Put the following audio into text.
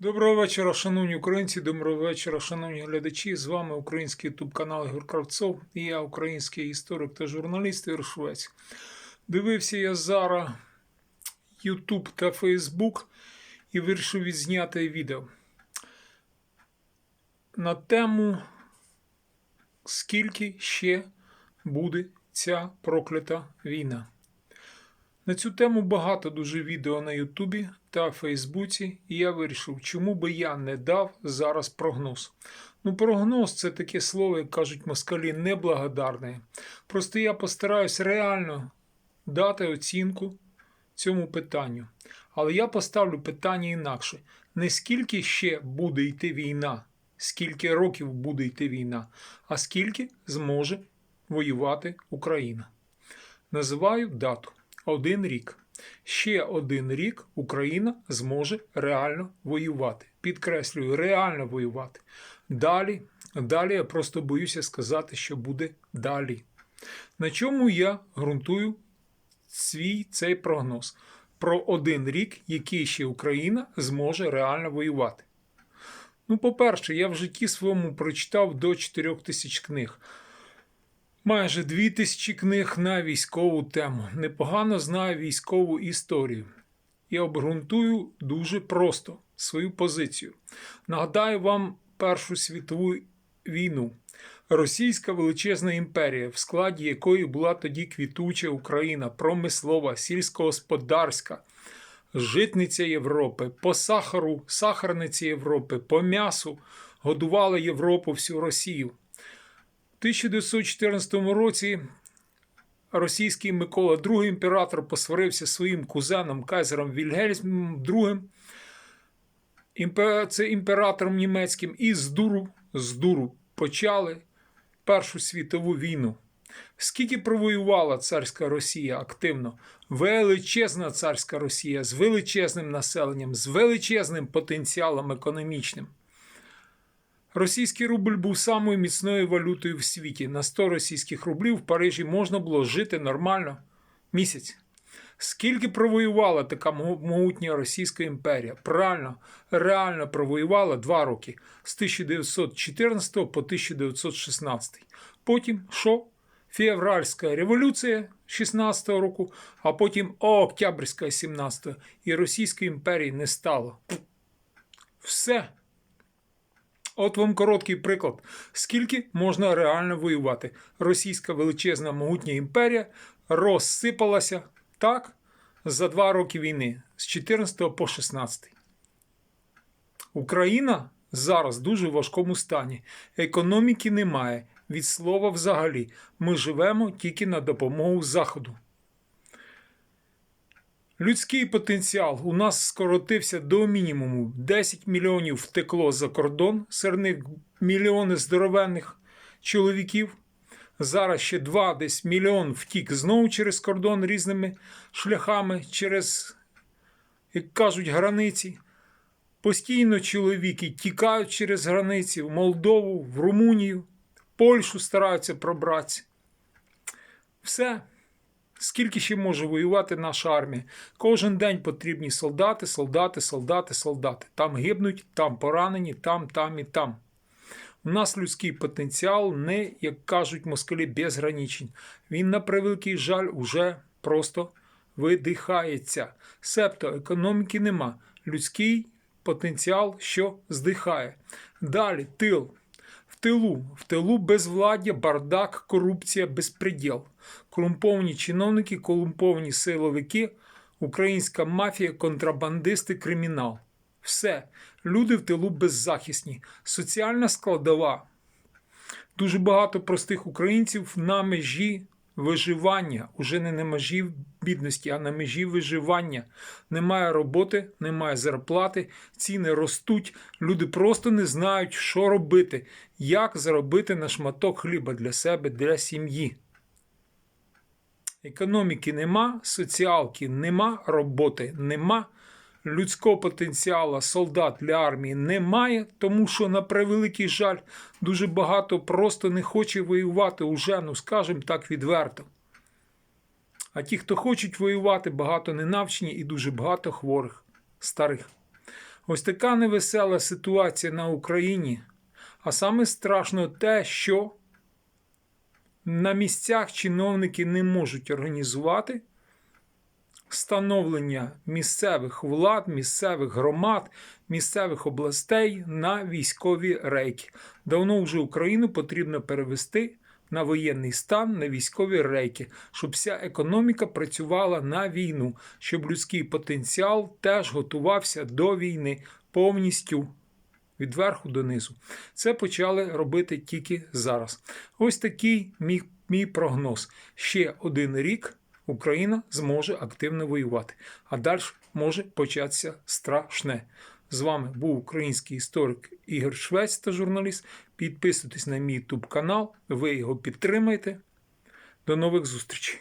Доброго вечора, шановні українці, доброго вечора, шановні глядачі. З вами український ютуб канал Ігор Кравцов і я, український історик та журналіст Ігор Швець. Дивився я зараз Ютуб та Фейсбук і вирішив відзняти відео на тему, скільки ще буде ця проклята війна. На цю тему багато дуже відео на Ютубі та Фейсбуці, і я вирішив, чому би я не дав зараз прогноз. Ну, прогноз це таке слово, як кажуть москалі, неблагодарне. Просто я постараюсь реально дати оцінку цьому питанню. Але я поставлю питання інакше: не скільки ще буде йти війна, скільки років буде йти війна, а скільки зможе воювати Україна. Називаю дату один рік. Ще один рік Україна зможе реально воювати. Підкреслюю, реально воювати. Далі, далі я просто боюся сказати, що буде далі. На чому я ґрунтую свій цей прогноз? Про один рік, який ще Україна зможе реально воювати. Ну, по-перше, я в житті своєму прочитав до 4 тисяч книг майже дві тисячі книг на військову тему. Непогано знаю військову історію і обґрунтую дуже просто свою позицію. Нагадаю вам Першу світову війну. Російська величезна імперія, в складі якої була тоді квітуча Україна, промислова, сільськогосподарська, житниця Європи, по сахару, сахарниця Європи, по м'ясу годувала Європу всю Росію. 1914 році російський Микола II імператор посварився своїм кузеном Кайзером Вільгельмом II, це імператором німецьким, і з дуру, з дуру почали Першу світову війну. Скільки провоювала царська Росія активно? Величезна царська Росія з величезним населенням, з величезним потенціалом економічним. Російський рубль був самою міцною валютою в світі. На 100 російських рублів в Парижі можна було жити нормально місяць. Скільки провоювала така могутня Російська імперія? Правильно, реально провоювала два роки з 1914 по 1916. Потім що? Февральська революція 16 року, а потім Октябрьська 17-го. і Російської імперії не стало. Все. От вам короткий приклад. Скільки можна реально воювати? Російська величезна могутня імперія розсипалася так за два роки війни з 14 по 16. Україна зараз в дуже важкому стані. Економіки немає. Від слова взагалі. Ми живемо тільки на допомогу Заходу. Людський потенціал у нас скоротився до мінімуму. 10 мільйонів втекло за кордон, серед них мільйони здоровенних чоловіків. Зараз ще два десь мільйон втік знову через кордон різними шляхами, через, як кажуть, границі. Постійно чоловіки тікають через границі в Молдову, в Румунію, в Польщу стараються пробратися. Все. Скільки ще може воювати наша армія? Кожен день потрібні солдати, солдати, солдати, солдати. Там гибнуть, там поранені, там, там і там. У нас людський потенціал не, як кажуть москалі, безграничен. Він, на превеликий жаль, уже просто видихається. Себто економіки нема. Людський потенціал, що здихає. Далі тил тилу, в тилу безвладдя, бардак, корупція, безпреділ. Корумповані чиновники, корумповані силовики, українська мафія, контрабандисти, кримінал. Все. Люди в тилу беззахисні. Соціальна складова. Дуже багато простих українців на межі виживання, уже не на межі бідності, а на межі виживання. Немає роботи, немає зарплати, ціни ростуть. Люди просто не знають, що робити, як заробити на шматок хліба для себе, для сім'ї. Економіки нема, соціалки нема, роботи нема. Людського потенціалу солдат для армії немає, тому що, на превеликий жаль, дуже багато просто не хоче воювати уже, ну скажімо так, відверто. А ті, хто хочуть воювати, багато ненавчені і дуже багато хворих, старих. Ось така невесела ситуація на Україні. А саме страшно те, що на місцях чиновники не можуть організувати становлення місцевих влад, місцевих громад, місцевих областей на військові рейки. Давно вже Україну потрібно перевести на воєнний стан, на військові рейки, щоб вся економіка працювала на війну, щоб людський потенціал теж готувався до війни повністю. Від верху до низу. Це почали робити тільки зараз. Ось такий мій, мій прогноз. Ще один рік Україна зможе активно воювати, а далі може початися страшне. З вами був український історик Ігор Швець та журналіст. Підписуйтесь на мій YouTube канал, ви його підтримаєте. До нових зустрічей!